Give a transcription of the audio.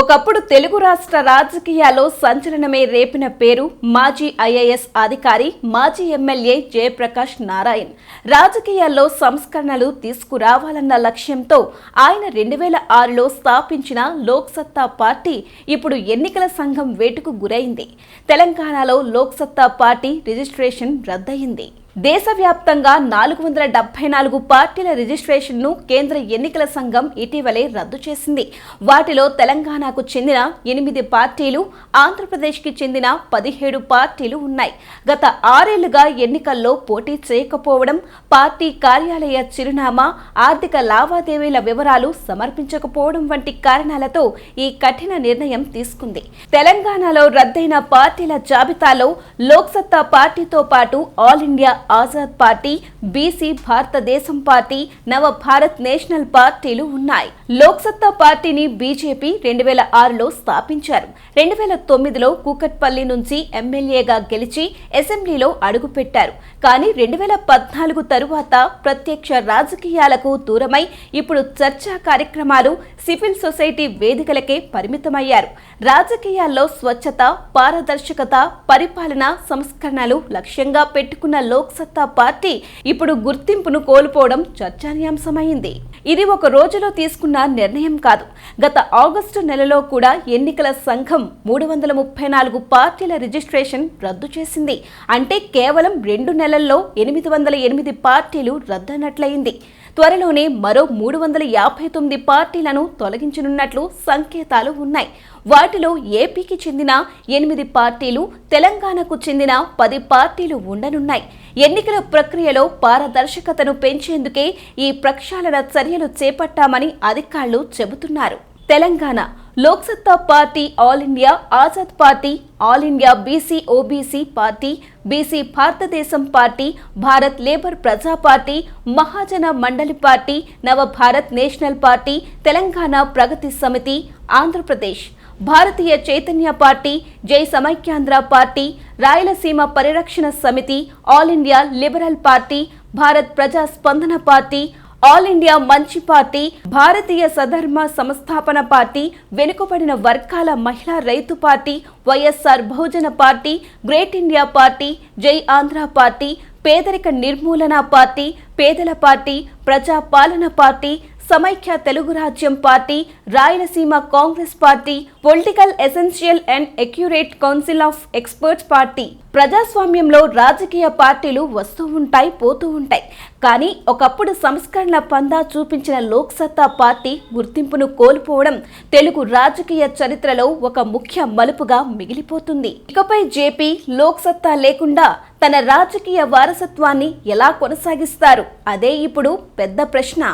ఒకప్పుడు తెలుగు రాష్ట్ర రాజకీయాల్లో సంచలనమే రేపిన పేరు మాజీ ఐఏఎస్ అధికారి మాజీ ఎమ్మెల్యే జయప్రకాష్ నారాయణ్. రాజకీయాల్లో సంస్కరణలు తీసుకురావాలన్న లక్ష్యంతో ఆయన రెండు వేల ఆరులో స్థాపించిన లోక్సత్తా పార్టీ ఇప్పుడు ఎన్నికల సంఘం వేటుకు గురైంది. తెలంగాణలో లోక్సత్తా పార్టీ రిజిస్ట్రేషన్ రద్దయింది. దేశవ్యాప్తంగా నాలుగు వందల డెబ్బై నాలుగు పార్టీల రిజిస్ట్రేషన్ను కేంద్ర ఎన్నికల సంఘం ఇటీవలే రద్దు చేసింది. వాటిలో తెలంగాణకు చెందిన ఎనిమిది పార్టీలు ఆంధ్రప్రదేశ్కి చెందిన పదిహేడు పార్టీలు ఉన్నాయి. గత ఆరేళ్ళుగా ఎన్నికల్లో పోటీ చేయకపోవడం పార్టీ కార్యాలయ చిరునామా ఆర్థిక లావాదేవీల వివరాలు సమర్పించకపోవడం వంటి కారణాలతో ఈ కఠిన నిర్ణయం తీసుకుంది. తెలంగాణలో రద్దయిన పార్టీల జాబితాలో లోక్సత్తా పార్టీతో పాటు all India Azad party BC Bharatadesam party Nava Bharat national పార్టీలు ఉన్నాయి. లోక్సత్తా పార్టీని బీజేపీ రెండు వేల ఆరులో స్థాపించారు. రెండు వేల తొమ్మిదిలో కూకట్పల్లి నుంచి ఎమ్మెల్యేగా గెలిచి అసెంబ్లీలో అడుగుపెట్టారు. కానీ రెండు వేల పద్నాలుగు తరువాత ప్రత్యక్ష రాజకీయాలకు దూరమై ఇప్పుడు చర్చా కార్యక్రమాలు సివిల్ సొసైటీ వేదికలకే పరిమితమయ్యారు. రాజకీయాల్లో స్వచ్ఛత పారదర్శకత పరిపాలన సంస్కరణలు లక్ష్యంగా పెట్టుకున్న లోక్సత్తా పార్టీ ఇప్పుడు గుర్తింపును కోల్పోవడం చర్చానీయాంశమైంది. ఇది ఒక రోజులో తీసుకున్న నిర్ణయం కాదు. గత ఆగస్టు నెలలో కూడా ఎన్నికల సంఘం మూడు వందల ముప్పై నాలుగు పార్టీల రిజిస్ట్రేషన్ రద్దు చేసింది. అంటే కేవలం రెండు నెలల్లో ఎనిమిది వందల ఎనిమిది పార్టీలు రద్దనట్లయింది త్వరలోనే మరో మూడు వందల యాభై తొమ్మిది పార్టీలను తొలగించనున్నట్లు సంకేతాలు ఉన్నాయి. వాటిలో ఏపీకి చెందిన ఎనిమిది పార్టీలు తెలంగాణకు చెందిన పది పార్టీలు ఉండనున్నాయి. ఎన్నికల ప్రక్రియలో పారదర్శకతను పెంచేందుకే ఈ ప్రక్షాళన చర్యలు చేపట్టామని అధికారులు చెబుతున్నారు. Telangana Loksatta party all India Azad party all India BC OBC party BC Bharatadesam party Bharat labour Praja party Mahajana Mandali party Navabharat national party Telangana Pragati Samiti Andhra Pradesh. Bharatiya Chaitanya party జై Samaikyandhra party Rayalaseema Parirakshana Samiti all India liberal party Bharat Praja Spandana party all India Manchi party Bharatiya Sadharma Sansthapana party Venukabadina Vargala Mahila Raithu party YSR Bahujana party great India party Jai Andhra party పేదరిక నిర్మూలన party పేదల party ప్రజా పాలన party Samaikya Telugu Rajyam party Rayalaseema Congress party political essential and accurate council of experts party. ప్రజాస్వామ్యంలో రాజకీయ పార్టీలు వస్తూ ఉంటాయి పోతూ ఉంటాయి. కానీ ఒకప్పుడు సంస్కరణ పందా చూపించిన లోక్సత్తా పార్టీ గుర్తింపును కోల్పోవడం తెలుగు రాజకీయ చరిత్రలో ఒక ముఖ్య మలుపుగా మిగిలిపోతుంది. ఇకపై జేపీ లోక్సత్తా లేకుండా తన రాజకీయ వారసత్వాన్ని ఎలా కొనసాగిస్తారు? అదే ఇప్పుడు పెద్ద ప్రశ్న.